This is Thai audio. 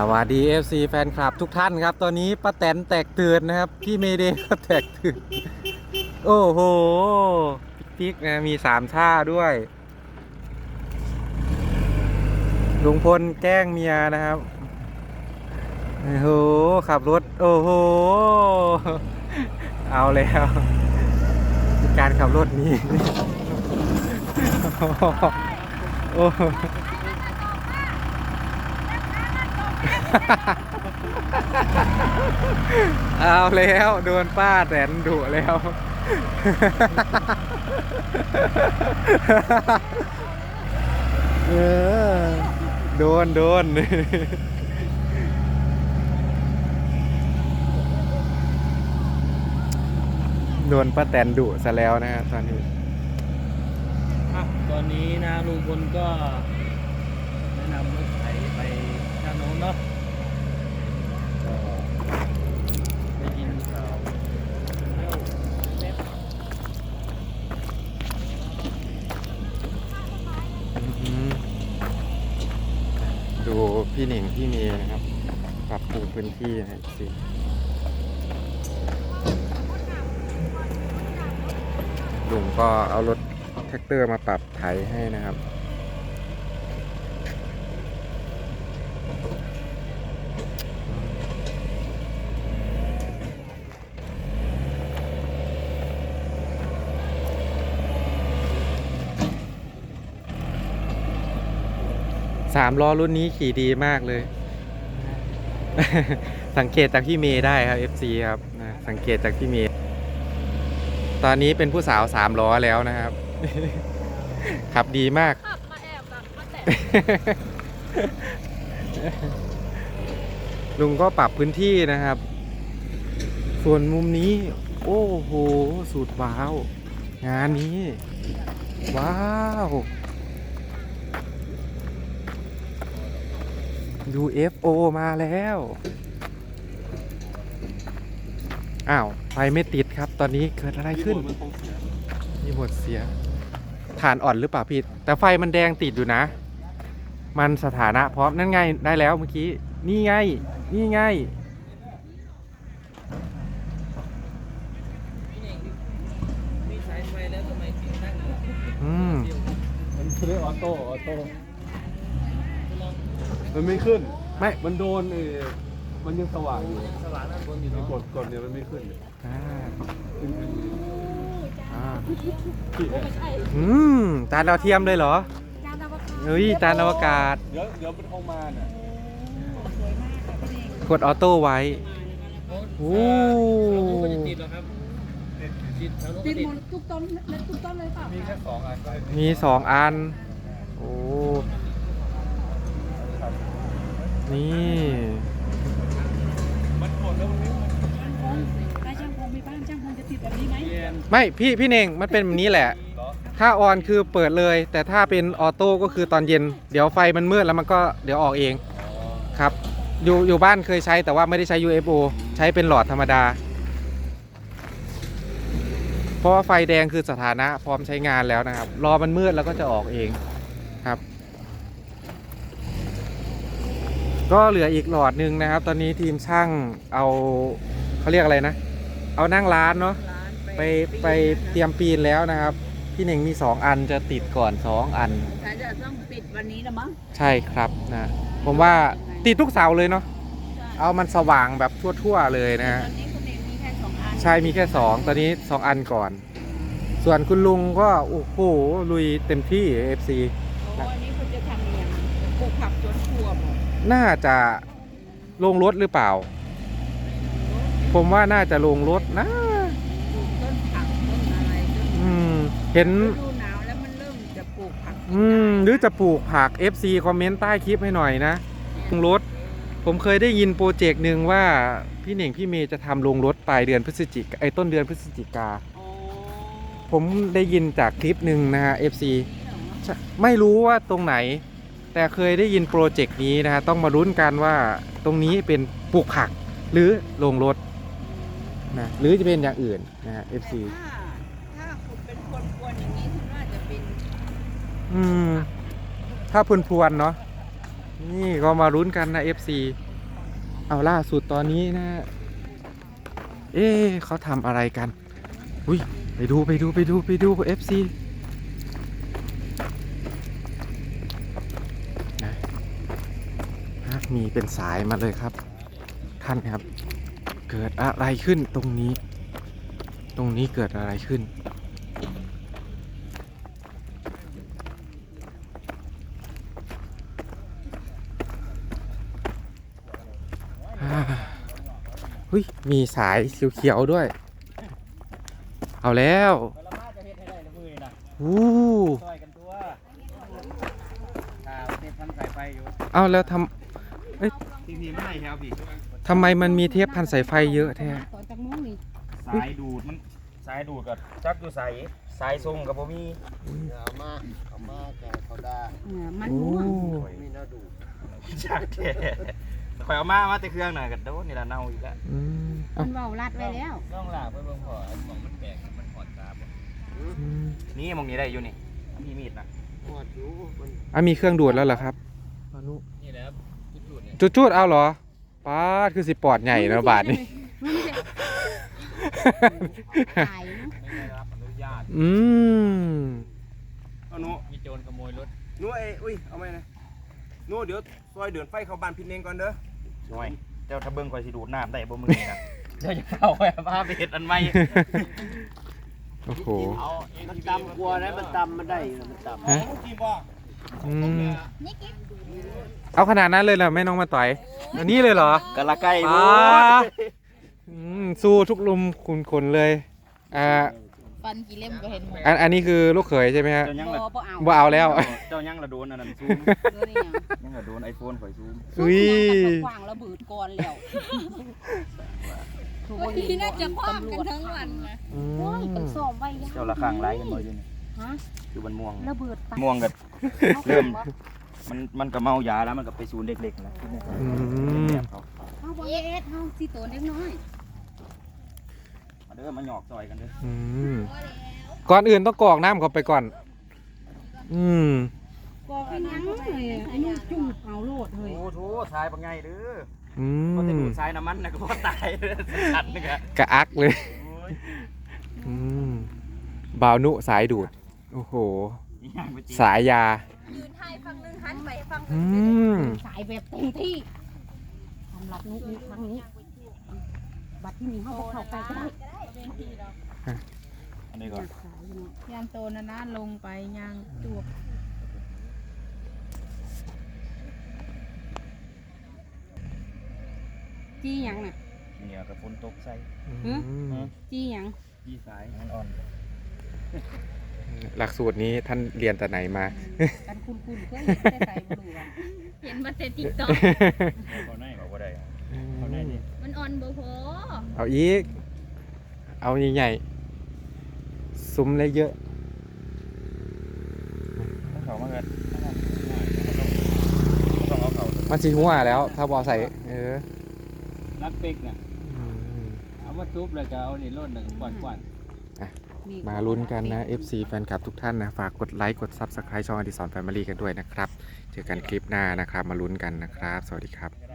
สวัสดี FC แฟนคลับทุกท่านครับ ตอนนี้ป้าแตนแตกตื่นนะครับ พี่เมเดก็แตกตื่น โอ้โหปิ๊กนะมีสามท่าด้วยลุงพลแกล้งเมียนะครับ โอ้โห ขับรถ โอ้โห เอาแล้ว การขับรถนี้ โอ้โห เอาแล้วโดนป้าแตนดุแล้ว เออ โดนโดนโดนป้าแตนดุซะแล้วนะฮะตอนนี้อะตอนนี้นะลุงพลก็แนะนำรถไถไปทางโน้นเนาะก็ได้ยินข่าวแล้วแป๊บ อืมดู พี่หนิงพี่เมย์นะครับปรับปรุงพื้นที่ให้สิลุงก็เอารถแท็กเตอร์มาปรับไถให้นะครับ สามล้อรุ่นนี้ขี่ดีมากเลย สังเกตจากพี่เมย์ได้ครับ FC ครับสังเกตจากพี่เมย์ตอนนี้เป็นผู้สาวสามล้อแล้วนะครับ ขับดีมากขับมาแอบแบบมาแตะลุงก็ปรับพื้นที่นะครับ ส่วนมุมนี้ โอ้โหสุดว้าว งานนี้ ว้าว UFO มาแล้ว อ้าว ไฟไม่ติดครับ ตอนนี้เกิดอะไรขึ้นมันคงเสียมีบทเสีย ฐานอ่อนหรือเปล่าพี่ แต่ไฟมันแดงติดอยู่นะ มันสถานะพร้อม นั่นไง ได้แล้วเมื่อกี้ นี่ไง นี่ไง อืม มันเรียกออโต้ ออโต้ มันไม่ขึ้น ไม่ มันโดนเออมันยังสว่างอยู่สว่างด้านบนอยู่ไอ้เนาะกดกดเนี่ยมันไม่ขึ้นอ่าขึ้นขึ้นอ่าขีดเนี่ยไม่ใช่อืมจานดาวเทียมเลยเหรอจานอวกาศเฮ้ยจานอวกาศเดี๋ยวเดี๋ยวมันคงมาเนี่ยสวยมากค่ะพี่เองกดออโต้ไว้โอ้โอ้แถวนู้นก็จะติดเหรอครับติดแถวนู้นติก็ดติดหมดทุกต้นและทุกต้นเลยเปล่ามีแค่สองอันก็มีสองอัน โอ้ นี่มันกดแล้วมันไม่ช่างพงถ้าช่างพงมีบ้านช่างพงจะติดแบบนี้ไหมเย็นไม่พี่พี่เน่งมันเป็นแบบนี้แหละเหรอถ้าออนคือเปิดเลย แต่ถ้าเป็นออโต้ก็คือตอนเย็น เดี๋ยวไฟมันมืดแล้วมันก็เดี๋ยวออกเองอ๋อครับ อยู่อยู่บ้านเคยใช้แต่ว่าไม่ได้ใช้ UFO ใช้เป็นหลอดธรรมดา เพราะว่าไฟแดงคือสถานะพร้อมใช้งานแล้วนะครับ รอมันมืดแล้วก็จะออกเองครับ ก็เหลืออีกหลอดหนึ่งนะครับ ตอนนี้ทีมช่างเอาเขาเรียกอะไรนะ เอานั่งร้านเนาะไปไปเตรียมปีนแล้วนะครับ พี่เน่งมี 2 อันจะติดก่อน 2 อันแต่จะต้องปิดวันนี้ละมั้งใช่ครับนะผมว่าติดทุกเสาเลยเนาะเอามันสว่างแบบทั่วๆเลยนะฮะตอนนี้คุณเองมีแค่สองอันใช่มีแค่ 2 ตอนนี้ 2 อันก่อน ส่วนคุณลุงก็โอ้โหลุยเต็มที่ FC โอ้อันนี้คุณจะทำยังปลูกผักสวนครัวหมด น่าจะลงรถหรือเปล่า ผมว่าน่าจะลงรถนะปลูกต้นผักต้นอะไรต้นอืมเห็น ฤดูหนาวแล้วมันเริ่มจะปลูกผักอืมหรือจะปลูกผัก FC คอมเมนต์ใต้คลิปให้หน่อยนะลงรถ ผมเคยได้ยินโปรเจกต์หนึ่งว่า พี่เหน่งพี่เมย์จะทำลงรถปลายเดือนพฤศจิกไอ้ต้นเดือนพฤศจิกา อ๋อผมได้ยินจากคลิปหนึ่งนะฮะ FC ใช่ไม่รู้ว่าตรงไหน แต่เคยได้ยินโปรเจกต์นี้นะฮะต้องมารุ้นกันว่าตรงนี้เป็นปลูกผักหรือลงรถนะหรือจะเป็นอย่างอื่นนะฮะ FC แต่ถ้าถ้าคุณเป็นคนกวนอย่างนี้คุณว่าจะเป็นอืมถ้าพวนๆเนาะนี่ก็มารุ้นกันนะ FC อเอาล่าสุดตอนนี้นะ เอ๊ะเขาทำอะไรกัน อุ้ยไปดูไปดูไปดูไปดู FC มีเป็นสายมาเลยครับ ท่านครับ เกิดอะไรขึ้นตรงนี้ ตรงนี้เกิดอะไรขึ้นอ่าเฮ้ย มีสายเขียวๆด้วย เอาแล้วเวลามาจะเฮ็ดให้ได้ละมือนี่นะวู้ซอยกันตัวถ้าเทปพันสายไฟอยู่เอาแล้วท พี่พีไม่ให้ครับพี่ำทำไมมันมีเทปพันสายไฟเยอะแท้ต่อจากมุ้งนี่สายดูดมันสายดูดกับจักอยู่ใสสายทรงกับบ่มีเอามาเอามาแกเขาได้เออมันโอ้ม่วงมีหน้าดูจักแท้ข่อยเอามามาแต่เครื่องน่ะก็โดนนี่ล่ะเน่าอีกแล้วอืมมัเอ้านเบารัดไว้แล้วต้องลากไปเบิ่งพอของมันแปลกมันหอดตาบ่อืมนี่มองนี้ได้อยู่นี่มีมีดนะหอดอยู่มันอะมีเครื่องดูดแล้วเหรอครับพานุนี่แหละครับ จุดๆเนี่ยจุดเอาเหรอป้าดคือสิปอดใหญ่นะบาทนี่ใช่ตายนอะไม่ได้รับอนุญาตอืมเอาหนูมีโจรขโมยรถหนูไอ้อุ้ยเอาไหมนะหนูเดี๋ยวซอยเดือนไฟเข้าบ้านพินเองก่อนเด้อหน่อยเจ้าถ้าเบิ่งข่อยสิดูดน้ำได้บ่มือนี่นะเจ้าจะเข้าไปพาไปเฮ็ดอันใหม่โอ้โห มันตำกลัวนะมันตำมันได้อยู่มันตำฮะ กินบ่ อืมเอาขนาดนั้นเลยเหรอแม่น้องมาต่อยอันนี้เลยเหรอ กะละไก่ป้าอืมสู้ทุกลุมคุณคนเลย อ่า ฟันกี่เล่มก็เห็นหมดอันอันนี้คือลูกเขยใช่ไหมฮะเจ้ายังบ่ละบ่เอาบ่เอาแล้วเจ้ายังละโดนอันนั้นซูมเออนี่หยังยังละโดนไอโฟนข่อยซูมอุ้ยสู้ยังกับกวางระเบิดก่อนแล้ววันนี้น่าจะคว้างกันทั้งวันนะอืโอ้ยมเป็นซ่อมไว้ยังเจ้าละข้างไรกันบ่อยู่นี่ ฮะคือมันม่วงระเบิดไปม่วงก็เริ่มมันมันก็เมายาแล้วมันก็ไปศูนย์เด็กๆแล้วอืมเขาเอาบ่เอ็ดเฮาสิโตเล็กน้อยมาเด้อมาหยอกซอยกันเด้ออืมก่อนอื่นต้องกรอกน้ำเขาไปก่อน อืมก็เป็นหยังเลยไอ้นุ่มจุ่มเอาโลดเฮ้ยโอ้โหทรายปังไงเด้ออืพอจะมดูดทรายน้ำมันนะก็พอตายเลยสัตว์นึกอะกระอักเลยโอ้ยอืมบาวนุสายดูด โอ้โหอีหยังไปจริงสายยา ยืนไทยฟังนึงหันไปฟังอืมสายแบบเต็มที่สำหรับนุนี้ครั้งนี้ บัตรที่มีเฮาบ่เข้าไปก็ได้อันนี้ก่อนสายอยู่เนาะยานโตนะนะลงไปยางจวบจี้หยังน่ะ เนี่ยกับฝนตกใส่อืมจี้หยังยี่สายมันอ่อน หลักสูตรนี้ท่านเรียนแต่ไหนมา กันคุณคุณเคยเห็นแต่ใส่บ่รู้ว่าเห็นมาแต่ติ๊กต็อกเขาได้บอกว่าได้อะมันอ่อนบ่พอเอาอีก เอาใหญ่ๆซุ้มเลยเยอะต้องเขามาเกินต้องเอาเขาเลยมันสีหัวแล้ว ถ้าบอใส่ เออนักปิกน่ะอืมเอามาทุบแล้วก็เอานี่รถหนึ่งกวาดกวาด มาลุ้นกันนะ FC แฟนคลับทุกท่านนะ ฝากกดไลค์กด Subscribe ช่องอดิสรแฟมิลี่กันด้วยนะครับ เจอกันคลิปหน้านะครับ มาลุ้นกันนะครับ สวัสดีครับ